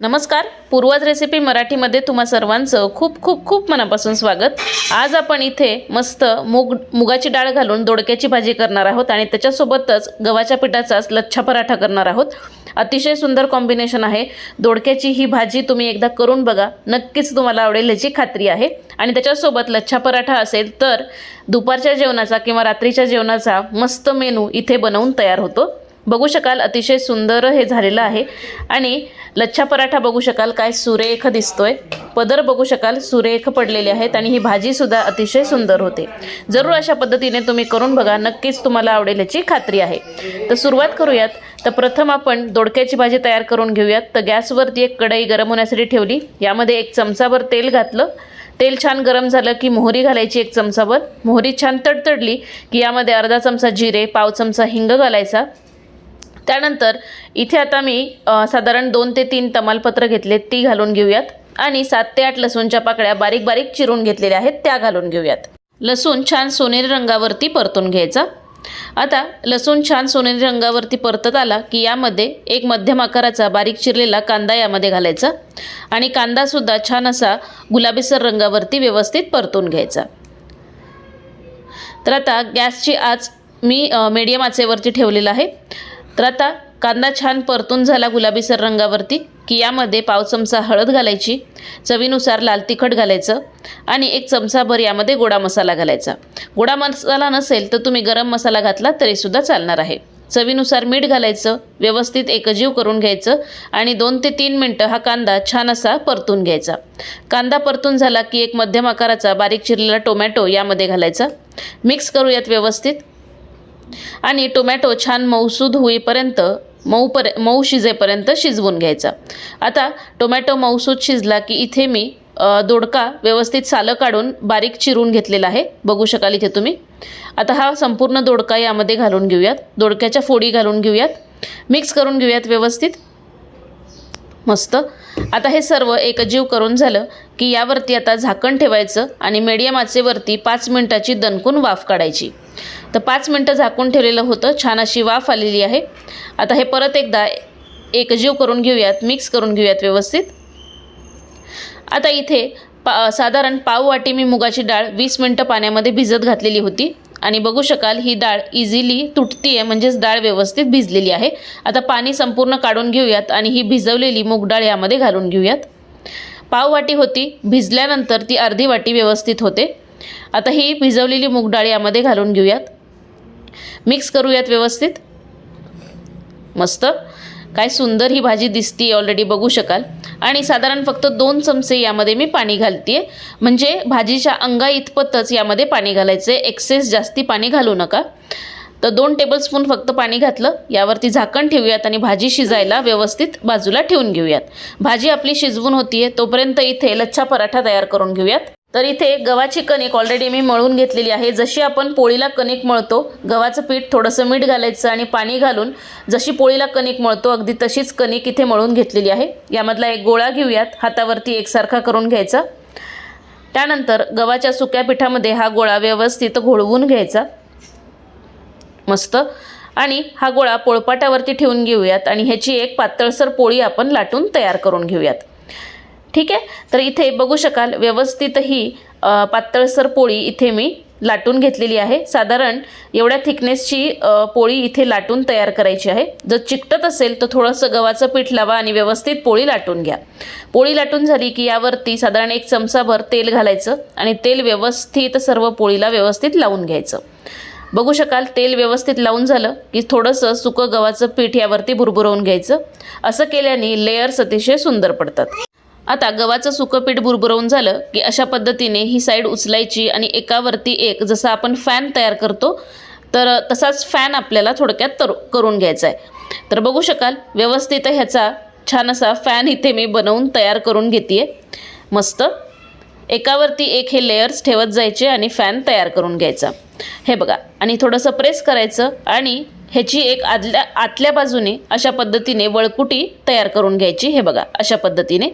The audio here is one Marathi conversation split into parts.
नमस्कार पूर्वज रेसिपी मराठीमध्ये तुम्हा सर्वांचं खूप खूप खूप मनापासून स्वागत. आज आपण इथे मस्त मूग मुगाची डाळ घालून दोडक्याची भाजी करणार आहोत आणि त्याच्यासोबतच गव्हाच्या पिठाचाच लच्छा पराठा करणार आहोत. अतिशय सुंदर कॉम्बिनेशन आहे. दोडक्याची ही भाजी तुम्ही एकदा करून बघा. नक्कीच तुम्हाला आवडेल याची खात्री आहे. आणि त्याच्यासोबत लच्छा पराठा असेल तर दुपारच्या जेवणाचा किंवा रात्रीच्या जेवणाचा मस्त मेनू इथे बनवून तयार होतो. बघू शकाल अतिशय सुंदर हे झालेलं आहे. आणि लच्छा पराठा बघू शकाल काय सुरेख दिसतोय. पदर बघू शकाल सुरेख पडलेले आहेत आणि ही भाजीसुद्धा अतिशय सुंदर होते. जरूर अशा पद्धतीने तुम्ही करून बघा नक्कीच तुम्हाला आवडेल याची खात्री आहे. तर सुरुवात करूयात. तर प्रथम आपण दोडक्याची भाजी तयार करून घेऊयात. तर गॅसवरती एक कढई गरम होण्यासाठी ठेवली. यामध्ये एक चमचाभर तेल घातलं. तेल छान गरम झालं की मोहरी घालायची एक चमचाभर. मोहरी छान तडतडली की यामध्ये अर्धा चमचा जिरे पाव चमचा हिंग घालायचा. त्यानंतर इथे आता मी साधारण दोन ते तीन तमालपत्र घेतले ती घालून घेऊयात. आणि सात ते आठ लसूणच्या पाकळ्या बारीक बारीक चिरून घेतलेल्या आहेत त्या घालून घेऊयात. लसूण छान सोनेरी रंगावरती परतून घ्यायचा. आता लसूण छान सोनेरी रंगावरती परतत आला की यामध्ये एक मध्यम आकाराचा बारीक चिरलेला कांदा यामध्ये घालायचा. आणि कांदासुद्धा छान असा गुलाबीसर रंगावरती व्यवस्थित परतून घ्यायचा. तर आता गॅसची आच मी मीडियम आचेवरती ठेवलेला आहे. तर आता कांदा छान परतून झाला गुलाबीसर रंगावरती की यामध्ये पाव चमचा हळद घालायची चवीनुसार लाल तिखट घालायचं आणि एक चमचाभर यामध्ये गोडा मसाला घालायचा. गोडा मसाला नसेल तर तुम्ही गरम मसाला घातला तरीसुद्धा चालणार आहे. चवीनुसार मीठ घालायचं व्यवस्थित एकजीव करून घ्यायचं आणि दोन ते तीन मिनटं हा कांदा छान असा परतून घ्यायचा. कांदा परतून झाला की एक मध्यम आकाराचा बारीक चिरलेला टोमॅटो यामध्ये घालायचा. मिक्स करूयात व्यवस्थित. आणि टोमॅटो छान मऊसूद होईपर्यंत मऊ पर मऊ शिजेपर्यंत शिजवून घ्यायचा. आता टोमॅटो मऊसूद शिजला की इथे मी दोडका व्यवस्थित सालं काढून बारीक चिरून घेतलेला आहे. बघू शकाल इथे तुम्ही. आता हा संपूर्ण दोडका यामध्ये घालून घेऊयात. दोडक्याच्या फोडी घालून घेऊयात. मिक्स करून घेऊयात व्यवस्थित. मस्त. आता हे सर्व एकजीव करून झालं की यावरती आता झाकण ठेवायचं आणि मीडियम आचेवरती पाच मिनटाची दणकून वाफ काढायची. तर पाच मिनटं झाकून ठेवलेलं होतं. छान अशी वाफ आलेली आहे. आता हे परत एकदा एकजीव करून घेऊयात मिक्स करून घेऊयात व्यवस्थित. आता इथे पा साधारण पाव वाटी मी मुगाची डाळ वीस मिनटं पाण्यामध्ये भिजत घातलेली होती. आणि बघू शकाल ही डाळ इझिली तुटती आहे म्हणजेच डाळ व्यवस्थित भिजलेली आहे. आता पाणी संपूर्ण काढून घेऊयात आणि ही भिजवलेली मूग डाळ यामध्ये घालून घेऊयात. पाव वाटी होती भिजल्यानंतर ती अर्धी वाटी व्यवस्थित होते. आता ही भिजवलेली मूग डाळ यामध्ये घालून घेऊयात. मिक्स करूयात व्यवस्थित. मस्त. काय सुंदर ही भाजी दिसती ऑलरेडी बघू शकाल. आणि साधारण फक्त दोन चमचे यामध्ये मी पाणी घालते म्हणजे भाजीच्या अंगा इतपतच यामध्ये पाणी घालायचं आहे एक्सेस जास्ती पाणी घालू नका. तर दोन टेबलस्पून फक्त पाणी घातलं. यावरती झाकण ठेवूयात आणि भाजी शिजायला व्यवस्थित बाजूला ठेवून घेऊयात. भाजी आपली शिजवून होतीये तोपर्यंत इथे लच्छा पराठा तयार करून घेऊयात. तर इथे गव्हाची कणिक ऑलरेडी मी मळून घेतलेली आहे. जशी आपण पोळीला कणिक मळतो गव्हाचं पीठ थोडंसं मीठ घालायचं आणि पाणी घालून जशी पोळीला कणिक मळतो अगदी तशीच कणिक इथे मळून घेतलेली आहे. यामधला एक गोळा घेऊयात. हातावरती एकसारखा करून घ्यायचा. त्यानंतर गव्हाच्या सुक्या पिठामध्ये हा गोळा व्यवस्थित घोळवून घ्यायचा. मस्त. आणि हा गोळा पोळपाटावरती ठेवून घेऊयात आणि ह्याची एक पातळसर पोळी आपण लाटून तयार करून घेऊयात. ठीक आहे? तर इथे बघू शकाल व्यवस्थित ही पातळसर पोळी इथे मी लाटून घेतलेली आहे. साधारण एवढ्या थिकनेसची पोळी इथे लाटून तयार करायची आहे. जर चिकटत असेल तर थोडंसं गव्हाचं पीठ लावा आणि व्यवस्थित पोळी लाटून घ्या. पोळी लाटून झाली की यावरती साधारण एक चमचाभर तेल घालायचं आणि तेल व्यवस्थित सर्व पोळीला व्यवस्थित लावून घ्यायचं. बघू शकाल तेल व्यवस्थित लावून झालं की थोडंसं सुकं गव्हाचं पीठ यावरती भुरभुरवून घ्यायचं. असं केल्याने लेयर्स अतिशय सुंदर पडतात. आता गव्हाचं सुकं पीठ बुरबुरवून झालं की अशा पद्धतीने ही साईड उचलायची आणि एकावरती एक जसं आपण फॅन तयार करतो तर तसाच फॅन आपल्याला थोडक्यात तर करून घ्यायचा आहे. तर बघू शकाल व्यवस्थित ह्याचा छान असा फॅन इथे मी बनवून तयार करून घेते मस्त. एकावरती एक हे लेयर्स ठेवत जायचे आणि फॅन तयार करून घ्यायचा. हे बघा आणि थोडंसं प्रेस करायचं आणि ह्याची एक आदल्या आतल्या बाजूने अशा पद्धतीने वळकुटी तयार करून घ्यायची. हे बघा अशा पद्धतीने.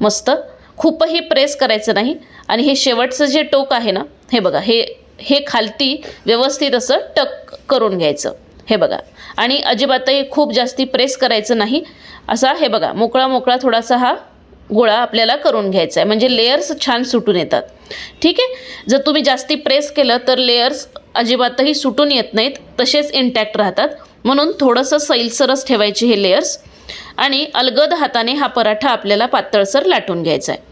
मस्त. खूपही प्रेस करायचं नाही. आणि हे शेवटचं जे टोक आहे ना हे बघा हे हे खालती व्यवस्थित असं टक करून घ्यायचं. हे बघा. आणि अजिबातही खूप जास्ती प्रेस करायचं नाही. असा हे बघा मोकळा मोकळा थोडासा हा गोळा आपल्याला करून घ्यायचा आहे. म्हणजे लेयर्स छान सुटून येतात. ठीक आहे? जर तुम्ही जास्ती प्रेस केलं तर लेयर्स अजिबातही सुटून येत नाहीत. तसेच इंटॅक्ट राहतात. म्हणून थोडंसं सैलसरच ठेवायचे हे लेयर्स आणि अलगद हाताने हा पराठा आपल्याला पातळसर लाटून घ्यायचा आहे.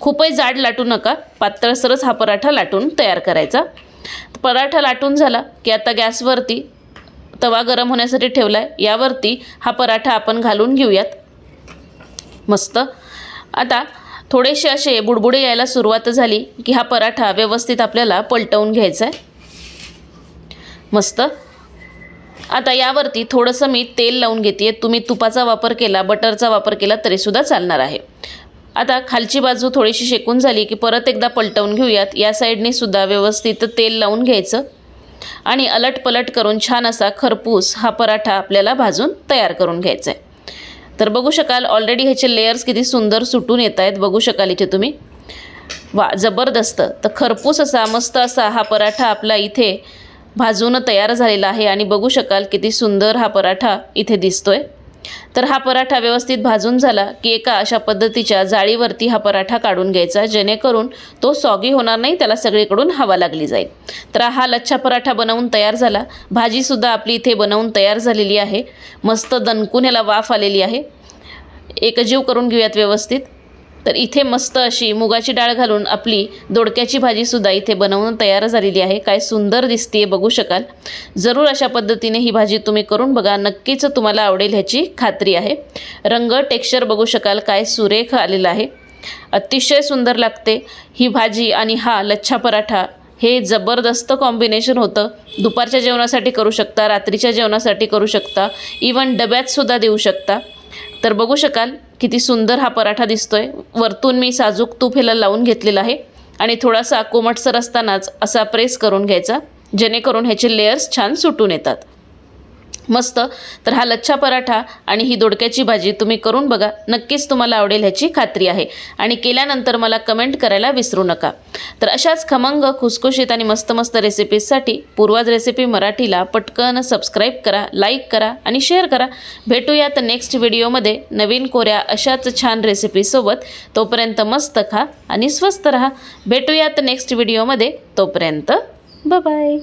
खूपही जाड लाटू नका पातळसरच हा पराठा लाटून तयार करायचा. पराठा लाटून झाला की आता गॅसवरती तवा गरम होण्यासाठी ठेवला आहे यावरती हा पराठा आपण घालून घेऊयात. मस्त. आता थोडेसे असे बुडबुडे यायला सुरुवात झाली की हा पराठा व्यवस्थित आपल्याला पलटवून घ्यायचा आहे. मस्त. आता यावरती थोडंसं मी तेल लावून घेते तुम्ही तुपाचा वापर केला बटरचा वापर केला तरीसुद्धा चालणार आहे. आता खालची बाजू थोडीशी शेकून झाली की परत एकदा पलटवून घेऊयात. या साईडने सुद्धा व्यवस्थित तेल लावून घ्यायचं. आणि अलट पलट करून छान असा खरपूस हा पराठा आपल्याला भाजून तयार करून घ्यायचा आहे तर बघू शकाल ऑलरेडी ह्याचे लेयर्स किती सुंदर सुटून येत आहेत बघू शकाल इथे तुम्ही. वा जबरदस्त. तर खरपूस असा मस्त असा हा पराठा आपला इथे भाजून तयार झालेला आहे आणि बघू शकाल किती सुंदर हा पराठा इथे दिसतोय. तर हा पराठा व्यवस्थित भाजून झाला की एका अशा पद्धतीच्या जाळीवरती हा पराठा काढून घ्यायचा जेणेकरून तो सॉगी होणार नाही त्याला सगळीकडून हवा लागली जाईल. तर हा लच्छा पराठा बनवून तयार झाला. भाजीसुद्धा आपली इथे बनवून तयार झालेली आहे. मस्त दणकून याला वाफ आलेली आहे. एकजीव करून घेऊयात व्यवस्थित. तर इथे मस्त अशी मुगाची डाळ घालून आपली दोडक्याची भाजीसुद्धा इथे बनवून तयार झालेली आहे. काय सुंदर दिसते बघू शकाल. जरूर अशा पद्धतीने ही भाजी तुम्ही करून बघा. नक्कीच तुम्हाला आवडेल ह्याची खात्री आहे. रंग टेक्स्चर बघू शकाल काय सुरेख आलेला आहे. अतिशय सुंदर लागते ही भाजी आणि हा लच्छा पराठा. हे जबरदस्त कॉम्बिनेशन होतं. दुपारच्या जेवणासाठी करू शकता रात्रीच्या जेवणासाठी करू शकता. इवन डब्यातसुद्धा देऊ शकता. तर बघू शकाल किती सुंदर हा पराठा दिसतोय. वरतून मी साजूक तूप ह्याला लावून घेतलेला आहे. आणि थोडासा कोमटसर असतानाच असा प्रेस करून घ्यायचा जेणेकरून ह्याचे लेयर्स छान सुटून येतात. मस्त. तर हा लच्छा पराठा आणि ही दोडक्याची भाजी तुम्ही करून बघा. नक्कीच तुम्हाला आवडेल ह्याची खात्री आहे. आणि केल्यानंतर मला कमेंट करायला विसरू नका. तर अशाच खमंग खुसखुशीत आणि मस्त मस्त रेसिपीजसाठी पूर्वाज रेसिपी मराठीला पटकन सबस्क्राईब करा लाईक करा आणि शेअर करा. भेटूयात नेक्स्ट व्हिडिओमध्ये नवीन कोऱ्या अशाच छान रेसिपीसोबत तोपर्यंत मस्त खा आणि स्वस्त रहा. भेटूयात नेक्स्ट व्हिडिओमध्ये तोपर्यंत बाय